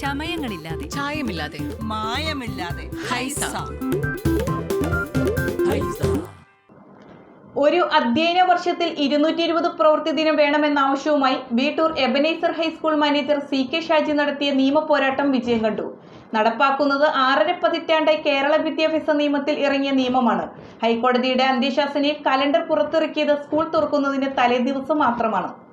ചമയങ്ങളില്ലാതെ. ചായമില്ലാതെ. മായമില്ലാതെ. ഹൈസ. ഒരു അധ്യയന വർഷത്തിൽ ഇരുന്നൂറ്റി ഇരുപത് പ്രവൃത്തി ദിനം വേണമെന്ന ആവശ്യവുമായി Veettoor Ebenezer high school manager C K Shaji നടത്തിയ നിയമ പോരാട്ടം വിജയം കണ്ടു. നടപ്പാക്കുന്നത് ആറര പതിറ്റാണ്ടായി കേരള വിദ്യാഭ്യാസ നിയമത്തിൽ ഇറങ്ങിയ നിയമമാണ്. ഹൈക്കോടതിയുടെ അന്ത്യശാസനയിൽ കലണ്ടർ പുറത്തിറക്കിയത് സ്കൂൾ തുറക്കുന്നതിന് തലേദിവസം മാത്രമാണ്.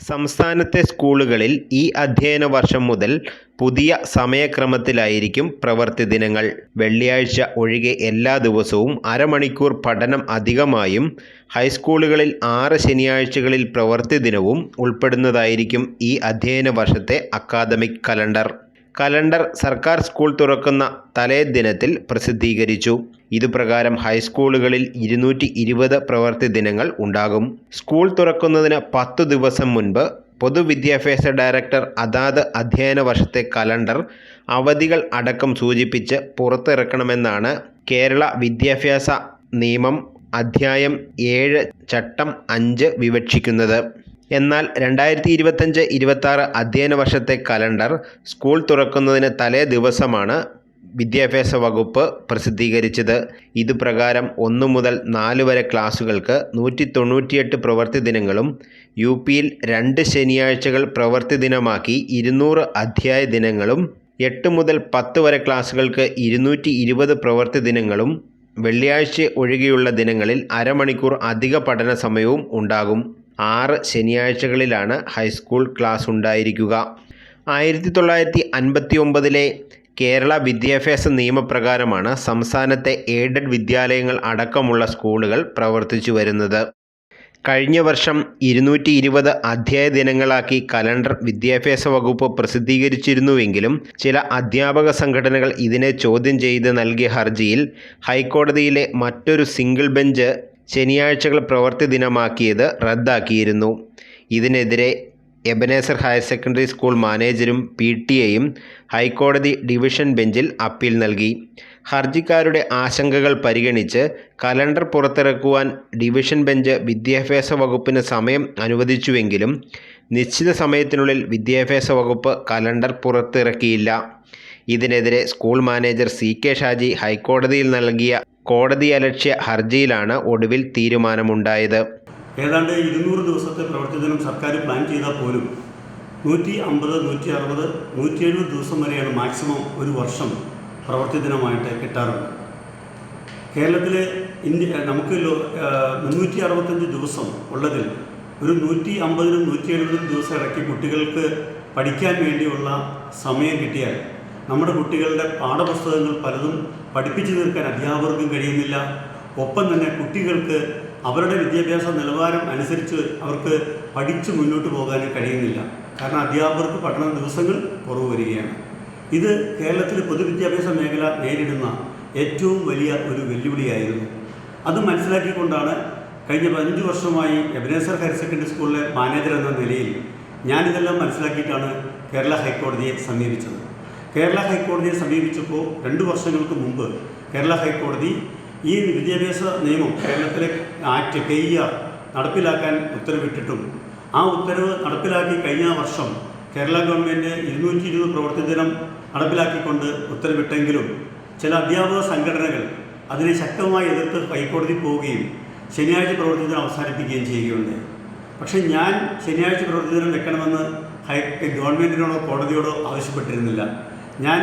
സംസ്ഥാനത്തെ സ്കൂളുകളിൽ ഈ അധ്യയന വർഷം മുതൽ പുതിയ സമയക്രമത്തിലായിരിക്കും പ്രവൃത്തി ദിനങ്ങൾ. വെള്ളിയാഴ്ച ഒഴികെ എല്ലാ ദിവസവും അരമണിക്കൂർ പഠനം അധികമായും ഹൈസ്കൂളുകളിൽ ആറ് ശനിയാഴ്ചകളിൽ പ്രവൃത്തി ദിനവും ഉൾപ്പെടുന്നതായിരിക്കും ഈ അധ്യയന വർഷത്തെ അക്കാദമിക് കലണ്ടർ. കലണ്ടർ സർക്കാർ സ്കൂൾ തുറക്കുന്ന തലേ ദിനത്തിൽ പ്രസിദ്ധീകരിച്ചു. ഇതുപ്രകാരം ഹൈസ്കൂളുകളിൽ ഇരുന്നൂറ്റി ഇരുപത് പ്രവൃത്തി ദിനങ്ങൾ ഉണ്ടാകും. സ്കൂൾ തുറക്കുന്നതിന് പത്തു ദിവസം മുൻപ് പൊതുവിദ്യാഭ്യാസ ഡയറക്ടർ അതാത് അധ്യയന വർഷത്തെ കലണ്ടർ അവധികൾ അടക്കം സൂചിപ്പിച്ച് പുറത്തിറക്കണമെന്നാണ് കേരള വിദ്യാഭ്യാസ നിയമം അധ്യായം ഏഴ് ചട്ടം അഞ്ച് വിവക്ഷിക്കുന്നത്. എന്നാൽ രണ്ടായിരത്തി ഇരുപത്തഞ്ച് ഇരുപത്താറ് അധ്യയന വർഷത്തെ കലണ്ടർ സ്കൂൾ തുറക്കുന്നതിന് തലേ ദിവസമാണ് വിദ്യാഭ്യാസ വകുപ്പ് പ്രസിദ്ധീകരിച്ചത്. ഇതുപ്രകാരം ഒന്നു മുതൽ നാല് വരെ ക്ലാസുകൾക്ക് നൂറ്റി തൊണ്ണൂറ്റിയെട്ട് പ്രവൃത്തി ദിനങ്ങളും യു പിയിൽ രണ്ട് ശനിയാഴ്ചകൾ പ്രവൃത്തി ദിനമാക്കി ഇരുന്നൂറ് അധ്യായ ദിനങ്ങളും എട്ട് മുതൽ പത്ത് വരെ ക്ലാസുകൾക്ക് ഇരുന്നൂറ്റി ഇരുപത് പ്രവൃത്തി ദിനങ്ങളും വെള്ളിയാഴ്ച ഒഴികെയുള്ള ദിനങ്ങളിൽ അരമണിക്കൂർ അധിക പഠന സമയവും ഉണ്ടാകും. ആറ് ശനിയാഴ്ചകളിലാണ് ഹൈസ്കൂൾ ക്ലാസ് ഉണ്ടായിരിക്കുക. ആയിരത്തി തൊള്ളായിരത്തി അൻപത്തി ഒമ്പതിലെ കേരള വിദ്യാഭ്യാസ നിയമപ്രകാരമാണ് സംസ്ഥാനത്തെ എയ്ഡഡ് വിദ്യാലയങ്ങൾ അടക്കമുള്ള സ്കൂളുകൾ പ്രവർത്തിച്ചു വരുന്നത്. കഴിഞ്ഞ വർഷം ഇരുന്നൂറ്റി ഇരുപത് അധ്യായ ദിനങ്ങളാക്കി കലണ്ടർ വിദ്യാഭ്യാസ വകുപ്പ് പ്രസിദ്ധീകരിച്ചിരുന്നുവെങ്കിലും ചില അധ്യാപക സംഘടനകൾ ഇതിനെ ചോദ്യം ചെയ്ത് നൽകിയ ഹർജിയിൽ ഹൈക്കോടതിയിലെ മറ്റൊരു സിംഗിൾ ബെഞ്ച് ശനിയാഴ്ചകൾ പ്രവൃത്തി ദിനമാക്കിയത് റദ്ദാക്കിയിരുന്നു. ഇതിനെതിരെ എബനേസർ ഹയർ സെക്കൻഡറി സ്കൂൾ മാനേജരും പി ടി എയും ഹൈക്കോടതി ഡിവിഷൻ ബെഞ്ചിൽ അപ്പീൽ നൽകി. ഹർജിക്കാരുടെ ആശങ്കകൾ പരിഗണിച്ച് കലണ്ടർ പുറത്തിറക്കുവാൻ ഡിവിഷൻ ബെഞ്ച് വിദ്യാഭ്യാസ വകുപ്പിന് സമയം അനുവദിച്ചുവെങ്കിലും നിശ്ചിത സമയത്തിനുള്ളിൽ വിദ്യാഭ്യാസ വകുപ്പ് കലണ്ടർ പുറത്തിറക്കിയില്ല. ഇതിനെതിരെ school manager C K Shaji ഹൈക്കോടതിയിൽ നൽകിയ കോടതിയലക്ഷ്യ ഹർജിയിലാണ് ഒടുവിൽ തീരുമാനമുണ്ടായത്. ഏതാണ്ട് ഇരുന്നൂറ് ദിവസത്തെ പ്രവർത്തനം സർക്കാർ പ്ലാൻ ചെയ്താൽ പോലും നൂറ്റി അമ്പത് നൂറ്റി അറുപത് നൂറ്റി എഴുപത് ദിവസം വരെയാണ് മാക്സിമം ഒരു വർഷം പ്രവൃത്തി ദിനമായിട്ട് കിട്ടാറുണ്ട് കേരളത്തിൽ ഇന്ത്യ നമുക്ക് മുന്നൂറ്റി അറുപത്തഞ്ച് ദിവസം ഉള്ളതിൽ ഒരു നൂറ്റി അമ്പതിനും നൂറ്റി എഴുപതിനും ദിവസം ഇടയ്ക്ക് കുട്ടികൾക്ക് പഠിക്കാൻ വേണ്ടിയുള്ള സമയം കിട്ടിയാൽ നമ്മുടെ കുട്ടികളുടെ പാഠപുസ്തകങ്ങൾ പലതും പഠിപ്പിച്ചു തീർക്കാൻ അധ്യാപകർക്കും കഴിയുന്നില്ല. ഒപ്പം തന്നെ കുട്ടികൾക്ക് അവരുടെ വിദ്യാഭ്യാസ നിലവാരം അനുസരിച്ച് അവർക്ക് പഠിച്ച് മുന്നോട്ട് പോകാനും കഴിയുന്നില്ല. കാരണം അധ്യാപകർക്ക് പഠന ദിവസങ്ങൾ കുറവ് വരികയാണ്. ഇത് കേരളത്തിലെ പൊതുവിദ്യാഭ്യാസ മേഖല നേരിടുന്ന ഏറ്റവും വലിയ ഒരു വെല്ലുവിളിയായിരുന്നു. അത് മനസ്സിലാക്കിക്കൊണ്ടാണ് കഴിഞ്ഞ പതിനഞ്ച് വർഷമായി എബനേസർ ഹയർ സെക്കൻഡറി സ്കൂളിലെ മാനേജർ എന്ന നിലയിൽ ഞാനിതെല്ലാം മനസ്സിലാക്കിയിട്ടാണ് കേരള ഹൈക്കോടതിയെ സമീപിച്ചത്. കേരള ഹൈക്കോടതിയെ സമീപിച്ചപ്പോൾ രണ്ട് വർഷങ്ങൾക്ക് മുമ്പ് കേരള ഹൈക്കോടതി ഈ വിദ്യാഭ്യാസ നിയമം കേരളത്തിലെ ആക്ട് കെ ഇ ആർ നടപ്പിലാക്കാൻ ഉത്തരവിട്ടിട്ടും ആ ഉത്തരവ് നടപ്പിലാക്കി കഴിഞ്ഞ വർഷം കേരള ഗവൺമെന്റ് ഇരുന്നൂറ്റി ഇരുപത് പ്രവൃത്തി ദിനം നടപ്പിലാക്കിക്കൊണ്ട് ഉത്തരവിട്ടെങ്കിലും ചില അധ്യാപക സംഘടനകൾ അതിനെ ശക്തമായി എതിർത്ത് ഹൈക്കോടതി പോവുകയും ശനിയാഴ്ച പ്രവൃത്തി ദിനം അവസാനിപ്പിക്കുകയും ചെയ്യുകയുണ്ടായി. പക്ഷേ ഞാൻ ശനിയാഴ്ച പ്രവൃത്തി ദിനം വെക്കണമെന്ന് ഹൈ ഗവൺമെന്റിനോടോ കോടതിയോടോ ആവശ്യപ്പെട്ടിരുന്നില്ല. ഞാൻ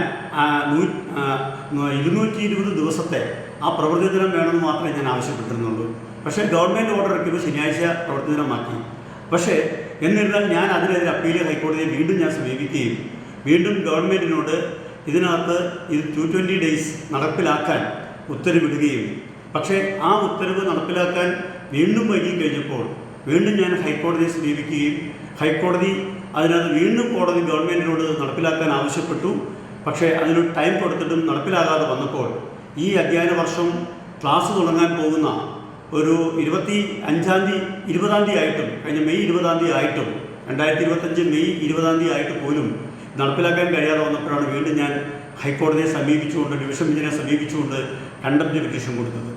നൂ- ഇരുന്നൂറ്റി ഇരുപത് ദിവസത്തെ ആ പ്രവൃത്തി ദിനം വേണമെന്ന് മാത്രമേ ഞാൻ ആവശ്യപ്പെട്ടിരുന്നുള്ളൂ. പക്ഷേ ഗവൺമെന്റ് ഓർഡർ ഇറക്കിയപ്പോൾ ശനിയാഴ്ച പ്രവൃത്തി ദിനമാക്കി പക്ഷേ എന്നിരുന്നാൽ ഞാൻ അതിനെതിരെ അപ്പീൽ ഹൈക്കോടതിയെ വീണ്ടും ഞാൻ സമീപിക്കുകയും വീണ്ടും ഗവൺമെന്റിനോട് ഇതിനകത്ത് ഇത് ടു ട്വന്റി ഡേയ്സ് നടപ്പിലാക്കാൻ ഉത്തരവിടുകയും. പക്ഷേ ആ ഉത്തരവ് നടപ്പിലാക്കാൻ വീണ്ടും വൈകി കഴിഞ്ഞപ്പോൾ വീണ്ടും ഞാൻ ഹൈക്കോടതിയെ സമീപിക്കുകയും ഹൈക്കോടതി അതിനകത്ത് വീണ്ടും കോടതി ഗവൺമെന്റിനോട് നടപ്പിലാക്കാൻ ആവശ്യപ്പെട്ടു. പക്ഷേ അതിനൊരു ടൈം കൊടുത്തിട്ടും നടപ്പിലാകാതെ വന്നപ്പോൾ ഈ അധ്യയന വർഷം ക്ലാസ് തുടങ്ങാൻ പോകുന്ന ഒരു ഇരുപത്തി അഞ്ചാം തീയതി ഇരുപതാം തീയതി ആയിട്ടും കഴിഞ്ഞ മെയ് ഇരുപതാം തീയതി ആയിട്ടും രണ്ടായിരത്തി ഇരുപത്തഞ്ച് മെയ് ഇരുപതാം തീയതി ആയിട്ട് പോലും നടപ്പിലാക്കാൻ കഴിയാതെ വന്നപ്പോഴാണ് വീണ്ടും ഞാൻ ഹൈക്കോടതിയെ സമീപിച്ചുകൊണ്ട് ഡിവിഷൻ ബെഞ്ചിനെ സമീപിച്ചുകൊണ്ട് കണ്ടംപ്റ്റ് പെറ്റീഷൻ കൊടുത്തത്.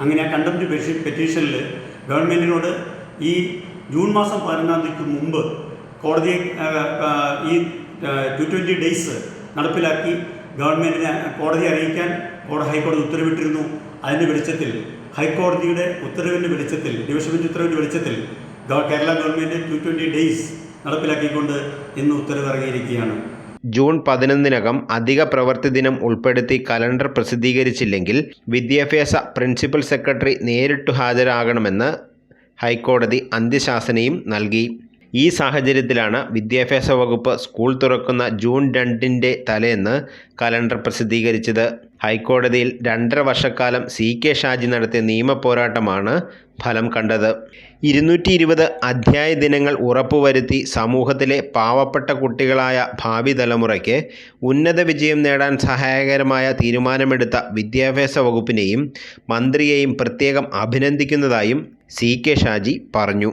അങ്ങനെ ആ കണ്ടംപ്റ്റ് പെറ്റീഷൻ പെറ്റീഷനിൽ ഗവൺമെന്റിനോട് ഈ ജൂൺ മാസം പതിനൊന്നാം തീയതിക്ക് മുമ്പ് ആ, ഈ ടു ട്വന്റി ഡേയ്സ് നടപ്പിലാക്കി ഗവൺമെന്റിനെ കോടതിയെ അറിയിക്കാൻ കോടതി ഹൈക്കോടതി ഉത്തരവിട്ടിരുന്നു. അതിന്റെ വെളിച്ചത്തിൽ ഹൈക്കോടതിയുടെ ഉത്തരവിന്റെ വെളിച്ചത്തിൽ ഡിവിഷൻ ബെഞ്ച് ഉത്തരവിന്റെ വെളിച്ചത്തിൽ Kerala government two twenty days നടപ്പിലാക്കിക്കൊണ്ട് ഇന്ന് ഉത്തരവ് ഇറങ്ങിയിരിക്കുകയാണ് ജൂൺ പതിനൊന്നിനകം അധിക പ്രവൃത്തി ദിനം ഉൾപ്പെടുത്തി കലണ്ടർ പ്രസിദ്ധീകരിച്ചില്ലെങ്കിൽ വിദ്യാഭ്യാസ പ്രിൻസിപ്പൽ സെക്രട്ടറി നേരിട്ടു ഹാജരാകണമെന്ന് ഹൈക്കോടതി അന്ത്യശാസനയും നൽകി. ഈ സാഹചര്യത്തിലാണ് വിദ്യാഭ്യാസ വകുപ്പ് സ്കൂൾ തുറക്കുന്ന ജൂൺ രണ്ടിന്റെ തലേന്ന് കലണ്ടർ പ്രസിദ്ധീകരിച്ചത്. ഹൈക്കോടതിയിൽ രണ്ടര വർഷക്കാലം സി കെ ഷാജി നടത്തിയ നിയമ പോരാട്ടമാണ് ഫലം കണ്ടത്. ഇരുന്നൂറ്റി ഇരുപത് അധ്യായ ദിനങ്ങൾ ഉറപ്പുവരുത്തി സമൂഹത്തിലെ പാവപ്പെട്ട കുട്ടികളായ ഭാവി തലമുറയ്ക്ക് ഉന്നത വിജയം നേടാൻ സഹായകരമായ തീരുമാനമെടുത്ത വിദ്യാഭ്യാസ വകുപ്പിനെയും മന്ത്രിയെയും പ്രത്യേകം അഭിനന്ദിക്കുന്നതായും സി കെ ഷാജി പറഞ്ഞു.